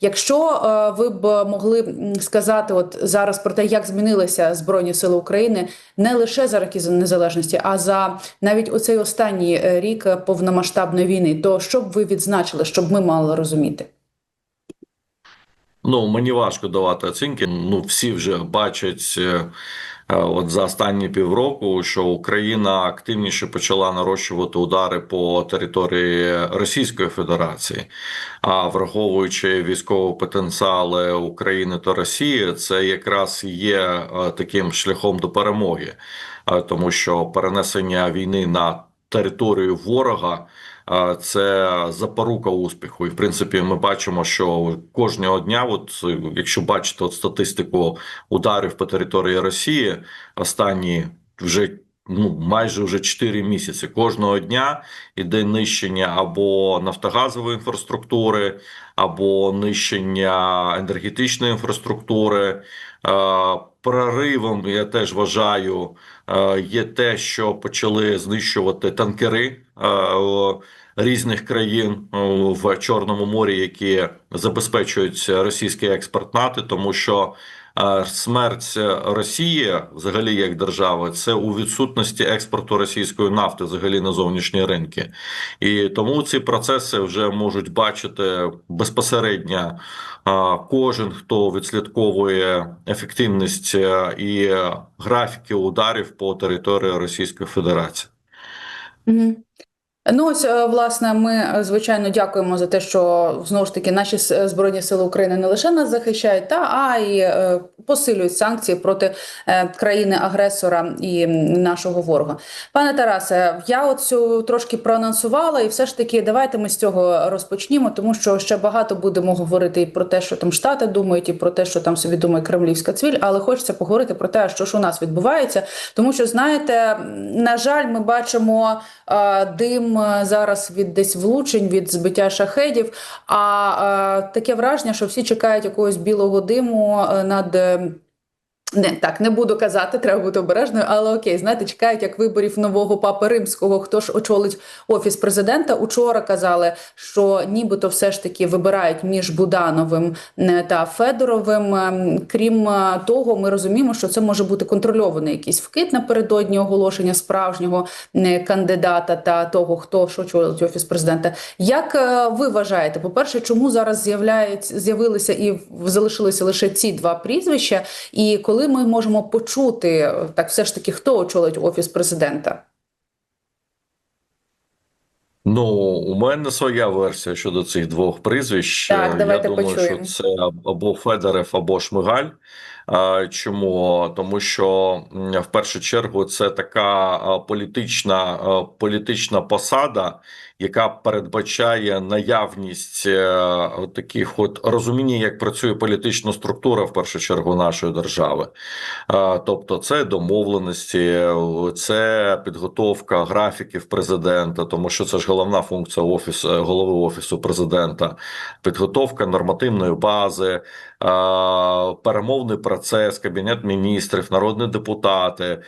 Якщо е, ви б могли сказати, от зараз про те, як змінилися збройні сили України не лише за роки незалежності, а за навіть оцей останній е, рік е, повномасштабної війни, то що б ви відзначили, щоб ми мали розуміти? Ну, мені важко давати оцінки. Ну, всі вже бачать от за останні півроку, що Україна активніше почала нарощувати удари по території Російської Федерації. А враховуючи військові потенціали України та Росії, це якраз є е, таким шляхом до перемоги, Е, тому що перенесення війни на територію ворога. Це запорука успіху, і в принципі ми бачимо, що кожного дня, от якщо бачите от статистику ударів по території Росії, останні вже ну майже вже 4 місяці. Кожного дня іде нищення або нафтогазової інфраструктури, або нищення енергетичної інфраструктури. Проривом я теж вважаю е, є те, що почали знищувати танкери е, різних країн в Чорному морі, які забезпечують експорт НАТО, тому що смерть Росії, взагалі як держави, це у відсутності експорту російської нафти, взагалі на зовнішні ринки, і тому ці процеси вже можуть бачити безпосередньо. Кожен, хто відслідковує ефективність і графіки ударів по території Російської Федерації. Ну, ось, е, власне, ми е, звичайно дякуємо за те, що знову ж таки наші збройні сили України не лише нас захищають, та а і е, посилюють санкції проти країни-агресора і нашого ворога. Пане Тарасе, я от цю трошки проанонсувала, і все ж таки давайте ми з цього розпочнімо, тому що ще багато будемо говорити і про те, що там штати думають, і про те, що там собі думає кремлівська цвіль, але хочеться поговорити про те, що ж у нас відбувається, тому що знаєте, на жаль, ми бачимо дим е, зараз від десь влучень, від збиття шахедів. А е, таке враження, що всі чекають якогось білого диму е, над. Не так не буду казати, треба бути обережною, але окей, знаєте, чекають як виборів нового папи римського. Хто ж очолить офіс президента? Учора казали, що нібито все ж таки вибирають між Будановим е, та Федоровим. Ем, Крім е, того, ми розуміємо, що це може бути контрольований якийсь вкид напередодні оголошення справжнього е, кандидата та того, хто що очолить офіс президента. Як ви вважаєте, по-перше, чому зараз з'являють з'явилися і залишилися лише ці два прізвища? І коли ми можемо почути е, так, все ж таки, хто очолить офіс президента? Ну, у мене своя версія щодо цих двох прізвищ. Так, давайте Я думаю, почуємо. що це або Федорев, або Шмигаль. Чому? Тому що в першу чергу це така політична, політична посада, яка передбачає наявність е, таких от розуміння, як працює політична структура в першу чергу нашої держави. Тобто, це домовленості, це підготовка графіків президента, тому що це ж головна функція офісу голови офісу президента, підготовка нормативної бази, перемовний процес, кабінет міністрів, народні депутати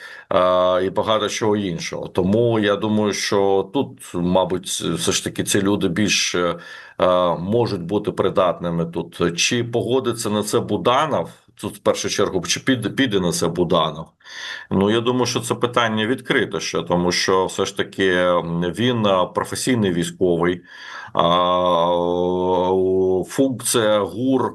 і багато чого іншого. Тому я думаю, що тут, мабуть, все ж таки ці люди більш е, е, можуть бути придатними тут. Чи погодиться на це Буданов? Тут в першу чергу, чи піде, піде на це Буданов? Ну я думаю, що це питання відкрите ще, тому що все ж таки він професійний військовий. А, Функція ГУР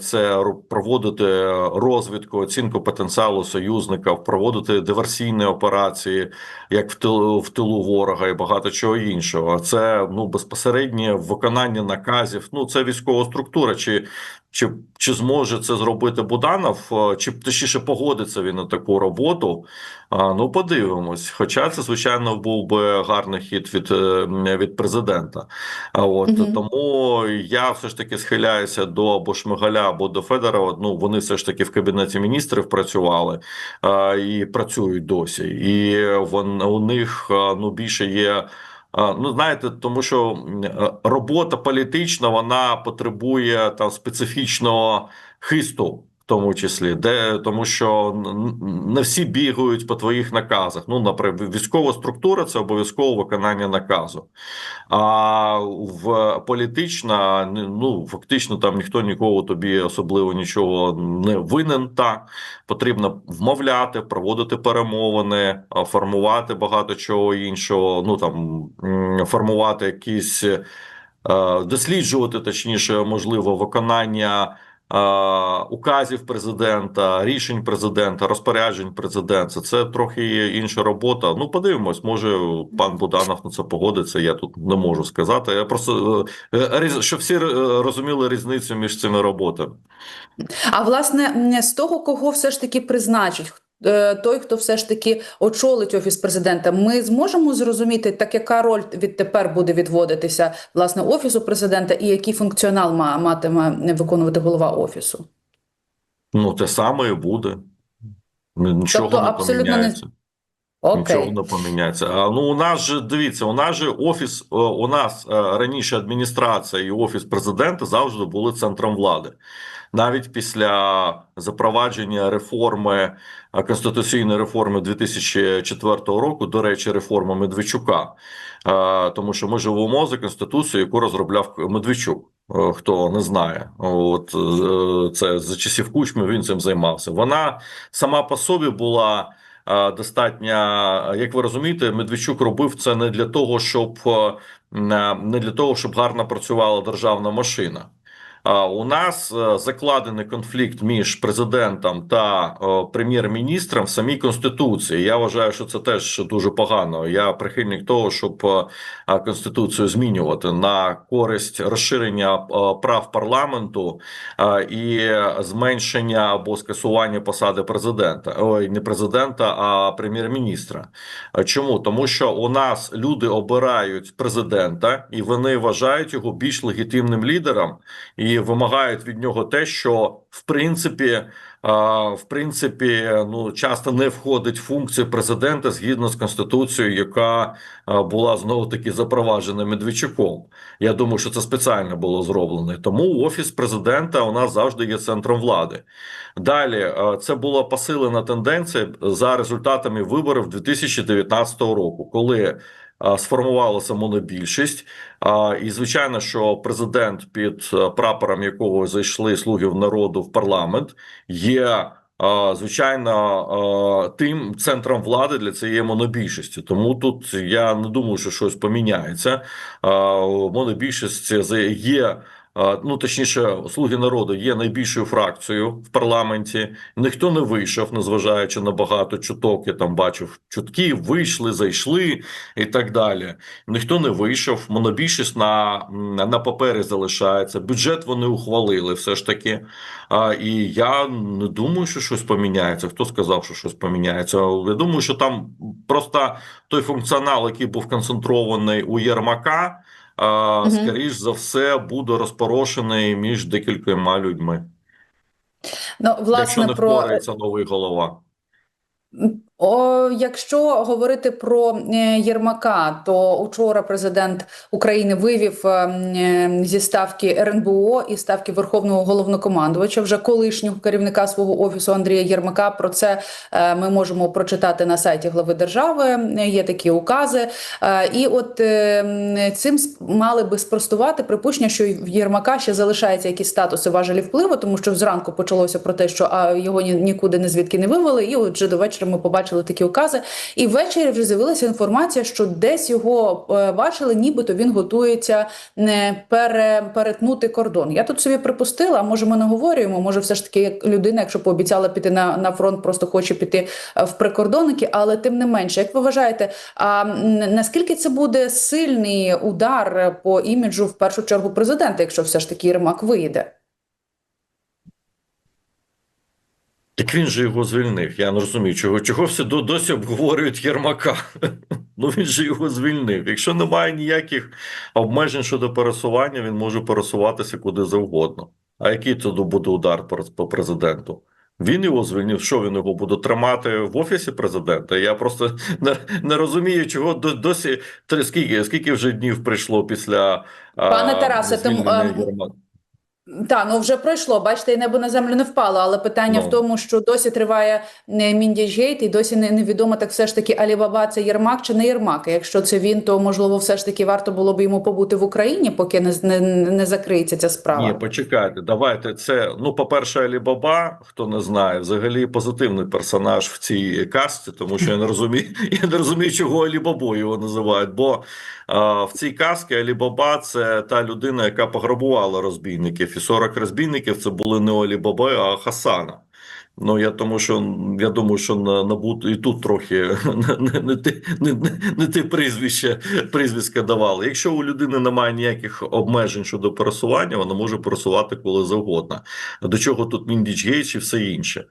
це проводити розвідку, оцінку потенціалу союзників, проводити диверсійні операції, як в тилу в тилу ворога, і багато чого іншого. Це ну безпосереднє виконання наказів. Ну це військова структура. Чи чи, чи зможе це зробити Буданов, е, чи точніше погодиться він на таку роботу? А, Ну, подивимось. Хоча це, звичайно, був би гарний хід від, е, від президента. А от Мгм. тому я все ж таки схиляюся до або Шмигаля, або до Федорова. Ну вони все ж таки в кабінеті міністрів працювали а, і працюють досі. І вон у них ну більше є. Ну, знаєте, тому що е, робота політична вона потребує там специфічного хисту. Тому числі, де тому, що не всі бігають по твоїх наказах. Ну, наприклад, військова структура це обов'язково виконання наказу. А в політична, ну фактично, там ніхто нікого тобі особливо нічого не винен. Так потрібно вмовляти, проводити перемовини, формувати багато чого іншого. Ну там формувати якісь. е, Досліджувати точніше, можливо, виконання указів президента, рішень президента, розпоряджень президента. Це трохи інша робота. Ну, подивимось, може пан Буданов на це погодиться. Я тут не можу сказати. Я просто е, е, щоб всі е, розуміли різницю між цими роботами. А власне, з того, кого все ж таки призначить, той, хто все ж таки очолить офіс президента, ми зможемо зрозуміти, так яка роль відтепер буде відводитися власне офісу президента, і який функціонал матиме виконувати голова офісу? Ну, те саме і буде. Нічого Тобто не абсолютно не- поміняється. Окей. Нічого не поміняється. А ну у нас же дивіться, у нас же офіс, е, у нас е, раніше адміністрація і офіс президента завжди були центром влади. Навіть після запровадження реформи е, конституційної реформи 2004 року, до речі, реформа Медведчука, Е, тому що ми живемо за конституцією, яку розробляв Медведчук. Е, Хто не знає, от це за часів Кучми він цим займався. Вона сама по собі була достатньо, як ви розумієте, Медведчук робив це не для того, щоб не для того, щоб гарно працювала державна машина. У нас е, закладений конфлікт між президентом та е, прем'єр-міністром в самій конституції. Я вважаю, що це теж дуже погано. Я прихильник того, щоб е, конституцію змінювати на користь розширення прав парламенту і зменшення або скасування посади президента. Ой, не президента, а прем'єр-міністра. Чому? Тому що у нас люди обирають президента, і вони вважають його більш легітимним лідером і вимагають від нього те, що в принципі. В принципі, ну часто не входить в функцію президента згідно з конституцією, яка була знову таки запроваджена Медведчуком. Я думаю, що це спеціально було зроблено. Тому офіс президента у нас завжди є центром влади. Далі це була посилена тенденція за результатами виборів 2019 року, коли сформувалася монобільшість. І звичайно, що президент, під е, прапором якого зайшли слуги народу в парламент, є. е, Звичайно, е, тим центром влади для цієї монобільшості. Тому тут я не думаю, що щось поміняється. Е, Монобільшість є Ну, точніше, слуги народу є найбільшою фракцією в парламенті. Ніхто не вийшов, незважаючи на багато чуток. Я там бачив чутки, вийшли, зайшли і так далі. Ніхто не вийшов. Монобільшість на, на папері залишається. Бюджет вони ухвалили все ж таки. А, і я не думаю, що щось поміняється. Хто сказав, що щось поміняється? Я думаю, що там просто той функціонал, який був концентрований у Єрмака. А, скоріш за все буде розпорошений між декількома людьми, Ну, якщо власне, не про впорається новий голова. О, якщо говорити про е, Єрмака, то учора президент України вивів е, зі ставки РНБО і ставки Верховного головнокомандувача, вже колишнього керівника свого офісу Андрія Єрмака. Про це е, ми можемо прочитати на сайті глави держави. Е, Є такі укази. Е, І от е, цим мали би спростувати припущення, що в Єрмака ще залишаються якісь статуси важелі впливу, тому що зранку почалося про те, що його нікуди не звідки не вивели, і от вже до вечора ми побачили такі укази. І ввечері вже з'явилася інформація, що десь його е, бачили, нібито він готується не пере, перетнути кордон. Я тут собі припустила, може ми не говорюємо, може все ж таки як людина, якщо пообіцяла піти на, на фронт, просто хоче піти е, в прикордонники, але тим не менше, як ви вважаєте, а наскільки це буде сильний удар по іміджу в першу чергу президента, якщо все ж таки Єрмак вийде? Так він же його звільнив. Я не розумію, чого, чого до- досі обговорюють Єрмака. Ну він же його звільнив. Якщо немає ніяких обмежень щодо пересування, він може пересуватися куди завгодно. А який тоді буде удар по, президенту? Він його звільнив. Що він його буде тримати в офісі президента? Я просто не, не розумію, чого до- досі скільки, скільки вже днів прийшло після Пане Тарасе, тому, Так, ну вже пройшло. Бачите, і небо на землю не впало. Але питання Ну. в тому, що досі триває е, Міндіжгейт, і досі не, невідомо так все ж таки Алібаба це Єрмак чи не Єрмак. І Якщо це він, то можливо, все ж таки варто було б йому побути в Україні, поки не, не, не закриється ця справа. Ні, почекайте, давайте це. Ну, по-перше, Алібаба, хто не знає, взагалі позитивний персонаж в цій касті, тому що я не розумію, я не розумію, чого Алібабою його називають. Бо а, в цій касті Алібаба це та людина, яка пограбувала розбійників, і 40 розбійників це були не Алібаба, а Хасана. Ну я тому, що я думаю, що на набут і тут трохи не, не, ти не, не, ти прізвище прізвиська давали. Якщо у людини немає ніяких обмежень щодо пересування, вона може пересувати коли завгодно. До чого тут Міндічгейт і все інше.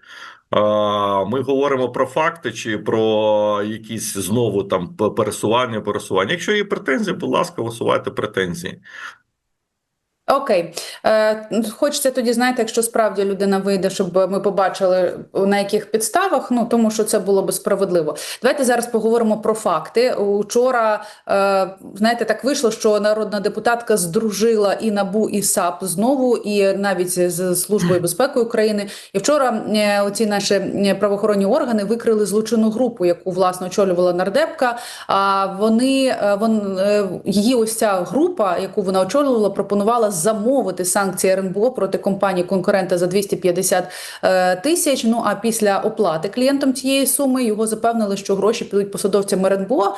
Ми говоримо про факти чи про якісь знову там пересування, пересування. Якщо є претензії, будь ласка, висувайте претензії. Окей, е, хочеться тоді, знаєте, якщо справді людина вийде, щоб ми побачили на яких підставах, ну тому що це було би справедливо. Давайте зараз поговоримо про факти. Учора, е, знаєте, так вийшло, що народна депутатка здружила і НАБУ, і САП знову, і навіть з Службою безпеки України. І вчора е, оці наші е, правоохоронні органи викрили злочинну групу, яку власне очолювала нардепка. А вони е, вон її ось ця група, яку вона очолювала, пропонувала замовити санкції РНБО проти компанії конкурента за 250 е, тисяч. Ну а після оплати клієнтам цієї суми його запевнили, що гроші підуть посадовцям РНБО.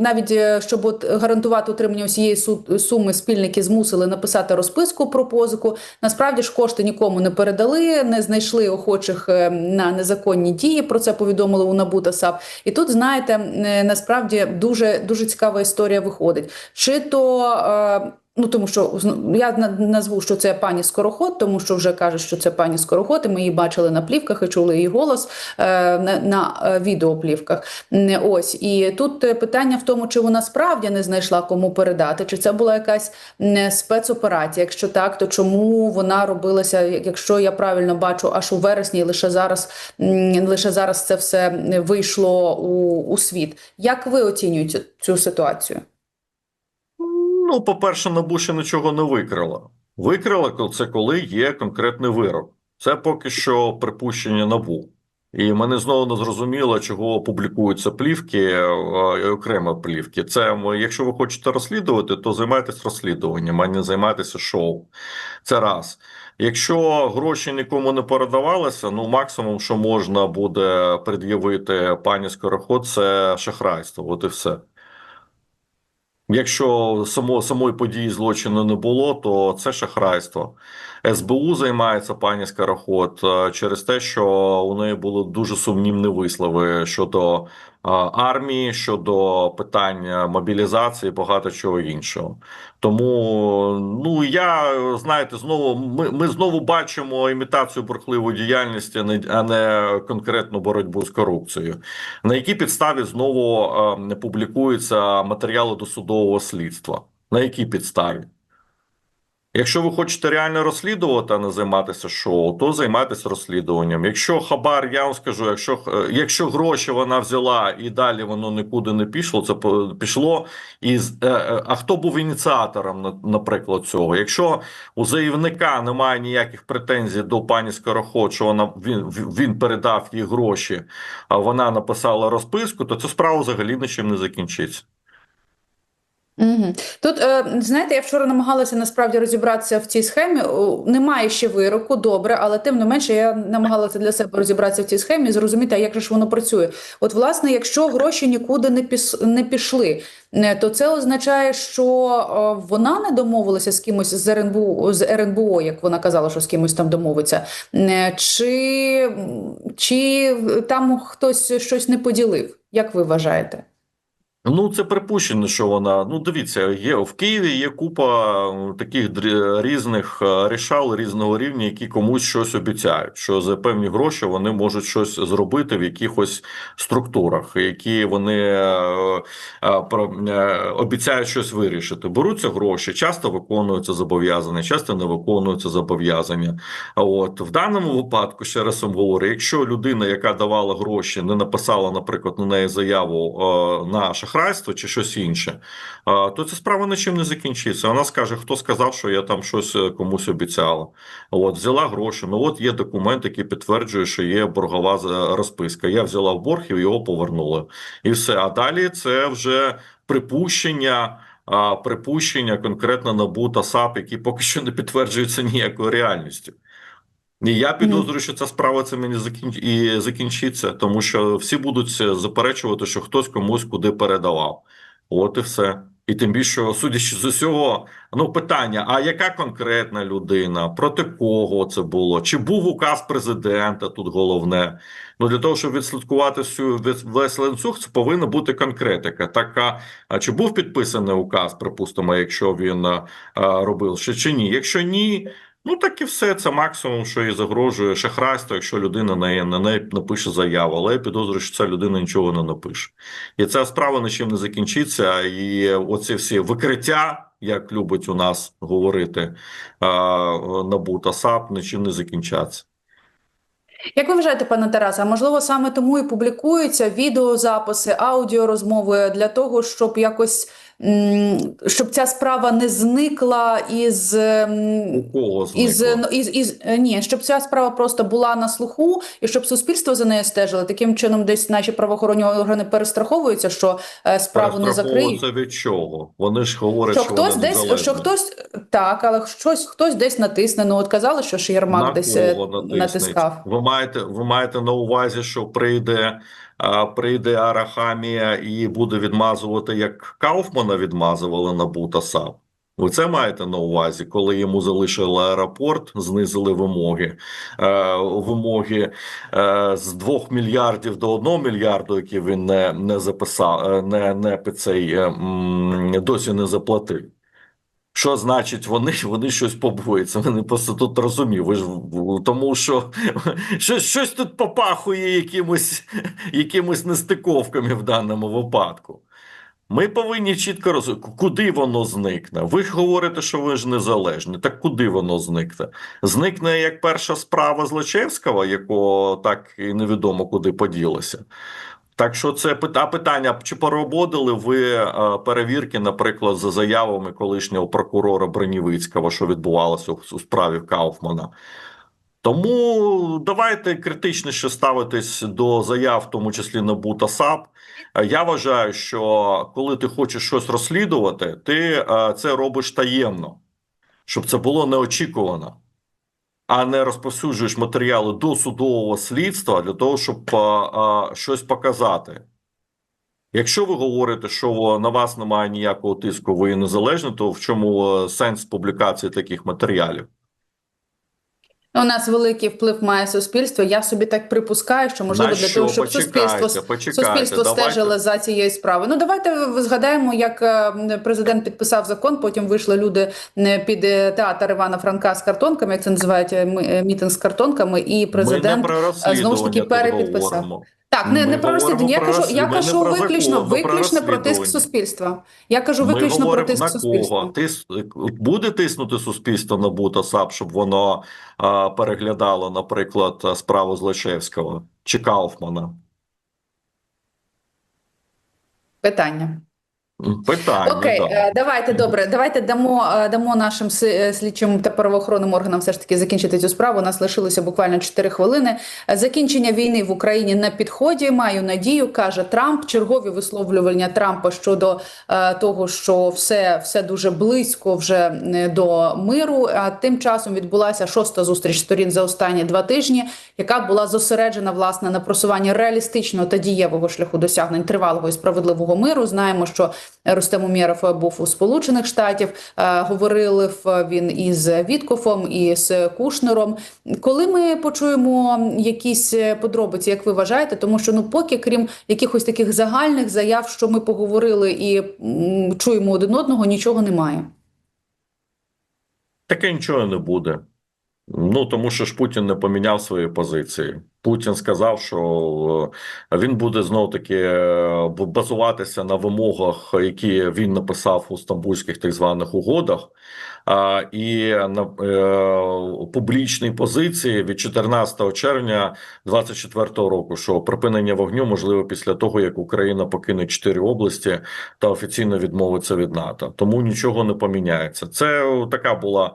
Навіть е, щоб от гарантувати отримання усієї суми, спільники змусили написати розписку про позику. Насправді ж кошти нікому не передали, не знайшли охочих е, на незаконні дії. Про це повідомили у НАБУ та САП. І тут знаєте, е, насправді дуже дуже цікава історія виходить. Чи то е, Ну, тому що я на- назву, що це пані Скороход, тому що вже кажуть, що це пані Скороход, і ми її бачили на плівках і чули її голос е, на, на е, відеоплівках. Ось і тут е, питання в тому, чи вона справді не знайшла кому передати, чи це була якась спецоперація. Якщо так, то чому вона робилася, якщо я правильно бачу, аж у вересні, і лише зараз лише зараз це все вийшло у, у світ. Як ви оцінюєте цю ситуацію? Ну, по-перше, НАБУ ще нічого не викрила. Викрила це коли є конкретний вирок. Це поки що припущення НАБУ. І мене знову не зрозуміло, чого публікуються плівки, е, окремо плівки. Це якщо ви хочете розслідувати, то займайтесь розслідуванням, а не займайтеся шоу. Це раз. Якщо гроші нікому не передавалися, ну максимум, що можна буде пред'явити пані Скороход, це шахрайство. От і все. Якщо само, самої події злочину не було, то це шахрайство. СБУ займається пані Скороход е, через те, що у неї були дуже сумнівні вислови щодо армії, щодо питання мобілізації, багато чого іншого. Тому ну я знаєте, знову ми, ми знову бачимо імітацію бурхливої діяльності, а не- конкретну боротьбу з корупцією. На якій підставі знову е, публікуються матеріали досудового слідства? На якій підставі? Якщо ви хочете реально розслідувати, а не займатися шоу, то займайтеся розслідуванням. Якщо хабар, я вам скажу, якщо е, якщо гроші вона взяла і далі воно нікуди не пішло, це пішло із е, е, а хто був ініціатором, на- наприклад, цього? Якщо у заявника немає ніяких претензій до пані Скороход, що вона він, він передав їй гроші, а вона написала розписку, то ця справа взагалі нічим не закінчиться. Угу. Тут е, знаєте, я вчора намагалася насправді розібратися в цій схемі. Немає ще вироку, добре, але тим не менше я намагалася для себе розібратися в цій схемі, зрозуміти, як же ж воно працює. От, власне, якщо гроші нікуди не піс не пішли, е, то це означає, що е, вона не домовилася з кимось з РНБО, з РНБО, як вона казала, що з кимось там домовиться, чи, чи там хтось щось не поділив? Як ви вважаєте? Ну, це припущення, що вона. Ну, дивіться, є в Києві є купа таких різних е, рішал різного рівня, які комусь щось обіцяють. Що за певні гроші вони можуть щось зробити в якихось структурах, які вони е, е, обіцяють щось вирішити. Беруться гроші, часто виконуються зобов'язання, часто не виконуються зобов'язання. От в даному випадку, ще раз вам говорю, якщо людина, яка давала гроші, не написала, наприклад, на неї заяву на шахрайство, шахрайство чи щось інше, то ця справа нічим не закінчиться. Вона скаже, хто сказав, що я там щось е, комусь обіцяла. От взяла гроші. Ну от є документ, який підтверджує, що є боргова розписка. Я взяла в борг і його повернула. І все. А далі це вже припущення. Припущення конкретно НАБУ та САП, які поки що не підтверджуються ніякою реальністю. І я підозрюю, що ця справа це мені закінч... і закінчиться, тому що всі будуть заперечувати, що хтось комусь куди передавав. От і все. І тим більше, судячи з усього, ну питання: а яка конкретна людина, проти кого це було? Чи був указ президента? Тут головне. Ну для того, щоб відслідкувати всю весь- ланцюг, це повинна бути конкретика. Така, а чи був підписаний указ, припустимо, якщо він а, робив ще чи ні? Якщо ні, ну так і все. Це максимум, що і загрожує шахрайство, якщо людина на, на неї напише заяву. Але я підозрюю, що ця людина нічого не напише. І ця справа нічим не закінчиться. І оці всі викриття, як любить у нас говорити НАБУ та САП, нічим не закінчаться. Як ви вважаєте, пане Тарасе, а можливо саме тому і публікуються відеозаписи, аудіорозмови для того, щоб якось щоб ця справа не зникла із, м, У кого із, ну, із, із е, ні, щоб ця справа просто була на слуху, і щоб суспільство за нею стежило. Таким чином, десь наші правоохоронні органи перестраховуються, що е, справу не закриють. Від чого? Вони ж говорять, Що що, хтось вони десь, незалежні. що хтось так, але щось хтось десь натисне. Ну от казали, що На десь е, натискав. Ви маєте, ви маєте на увазі, що прийде, прийде Арахамія і буде відмазувати, як Кауфмана відмазували на Бута САП? Ви це маєте на увазі, коли йому залишили аеропорт, знизили вимоги, е, вимоги е, з 2 мільярдів до 1 мільярду, які він не, не записав, е, не, не цей е, досі не заплатив. Що значить вони, вони щось побоюються? Вони просто тут розумію. Ви ж тому, що щось, щось тут попахує якимось, якимось нестиковками в даному випадку. Ми повинні чітко розуміти, куди воно зникне. Ви ж говорите, що ви ж незалежні. Так куди воно зникне? Зникне як перша справа Злочевського, якого так і невідомо куди поділося. Так що це пита питання: чи проводили ви е, перевірки, наприклад, за заявами колишнього прокурора Бронівицького, що відбувалося у, справі Кауфмана? Тому давайте критичніше ставитись до заяв, в тому числі НАБУ та САП. Я вважаю, що коли ти хочеш щось розслідувати, ти е, це робиш таємно, щоб це було неочікувано, а не розповсюджуєш матеріали до судового слідства для того, щоб а, а, щось показати. Якщо ви говорите, що на вас немає ніякого тиску, ви незалежні, то в чому е, сенс публікації таких матеріалів? У нас великий вплив має суспільство. Я собі так припускаю, що можливо На для що? того, щоб Почекайте, суспільство почекайте, суспільство давайте. стежило за цією справою. Ну давайте згадаємо, як е, президент підписав закон. Потім вийшли люди під е, театр Івана Франка з картонками, як це називають е, мітинг з картонками, і президент знову ж таки перепідписав. Так, не, не про розслідування. Я кажу, я кажу виключно, виключно про тиск суспільства. Я кажу Ми виключно про тиск на суспільства. кого? Тис... Буде тиснути суспільство на Бута САП, щоб воно а, переглядало, наприклад, справу Злочевського чи Кауфмана? Питання. Питання. Окей, да. е, давайте добре. Давайте дамо е, дамо нашим е, слідчим та правоохоронним органам все ж таки закінчити цю справу. У нас лишилося буквально 4 хвилини. Закінчення війни в Україні на підході. Маю надію, каже Трамп. Чергові висловлювання Трампа щодо е, того, що все, все дуже близько вже до миру. А тим часом відбулася шоста зустріч сторін за останні два тижні, яка була зосереджена власне на просуванні реалістичного та дієвого шляху досягнень тривалого і справедливого миру. Знаємо, що Рустем Умєров був у Сполучених Штатів. Е, Говорили він із Віткофом і з Кушнером. Коли ми почуємо якісь подробиці, як ви вважаєте, тому що ну поки крім якихось таких загальних заяв, що ми поговорили і чуємо один одного, нічого немає. Таке нічого не буде. Ну тому що ж Путін не поміняв свої позиції. Путін сказав, що е, він буде знов таки е, базуватися на вимогах, які він написав у стамбульських так званих угодах. і на е, публічній позиції від 14 червня 24 року, що припинення вогню можливо після того, як Україна покине чотири області та офіційно відмовиться від НАТО. Тому нічого не поміняється. Це така була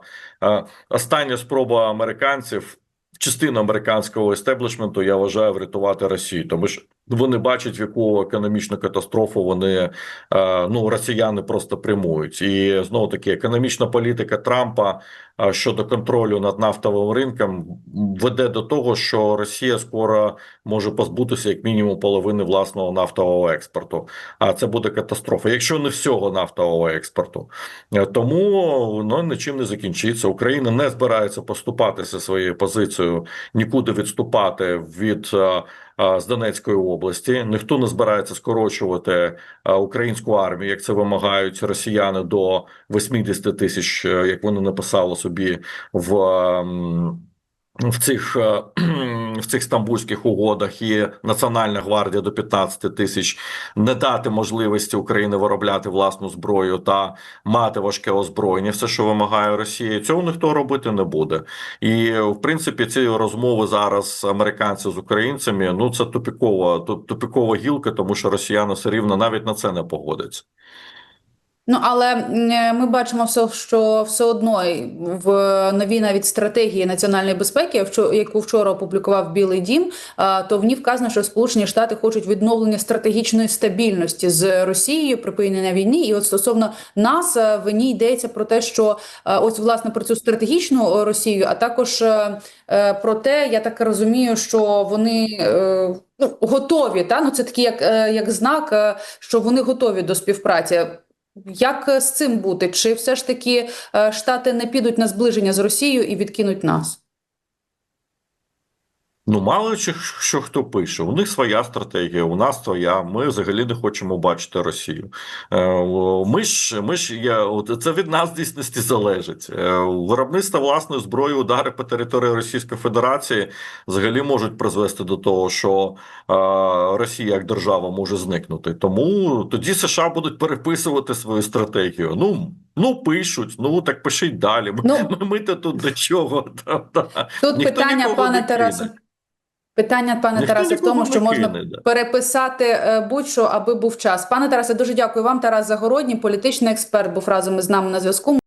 остання спроба американців. Частина американського естеблішменту я вважаю врятувати Росію, тому що вони бачать, в яку економічну катастрофу вони е, ну росіяни просто прямують. І знову таки економічна політика Трампа е, щодо контролю над нафтовим ринком веде до того, що Росія скоро може позбутися як мінімум половини власного нафтового експорту. А це буде катастрофа, якщо не всього нафтового експорту. Е, Тому воно нічим не закінчиться. Україна не збирається поступатися своєю позицією, нікуди відступати від з Донецької області. Ніхто не збирається скорочувати е, українську армію, як це вимагають росіяни до 80 тисяч, е, як вони написали собі в. В цих е, в цих стамбульських угодах і Національна гвардія до 15 тисяч не дати можливості Україні виробляти власну зброю та мати важке озброєння, все, що вимагає Росія, цього ніхто робити не буде. І в принципі, ці розмови зараз американців з українцями ну це тупікова туп- тупікова гілка, тому що росіяни все рівно навіть на це не погодяться. Ну але ми бачимо все, що все одно в новій навіть стратегії національної безпеки, яку вчора опублікував Білий Дім, то в ній вказано, що Сполучені Штати хочуть відновлення стратегічної стабільності з Росією, припинення війни. І от стосовно нас в ній йдеться про те, що ось власне про цю стратегічну Росію, а також е, е, про те, я так розумію, що вони. е, Ну, готові, та ну це такий як, як знак, що вони готові до співпраці. Як е, з цим бути? Чи все ж таки е, Штати не підуть на зближення з Росією і відкинуть нас? Ну, мало чи що хто пише. У них своя стратегія, у нас своя. Ми взагалі не хочемо бачити Росію. Е, Ми ж ми ж от це від нас в дійсності залежить. Е, Виробництво власної зброї, удари по території Російської Федерації взагалі можуть призвести до того, що е, Росія як держава може зникнути. Тому тоді США будуть переписувати свою стратегію. Ну ну пишуть, ну так пишіть далі. Ми, Ну, ми, ми то тут до чого? Та, та. Тут Ніхто питання, пане кине. Питання, пане Ніхто Тарасе, в тому, що можна кине, да. переписати е, будь-що, аби був час. Пане Тарасе, дуже дякую вам. Тарас Загородній, політичний експерт, був разом із нами на зв'язку.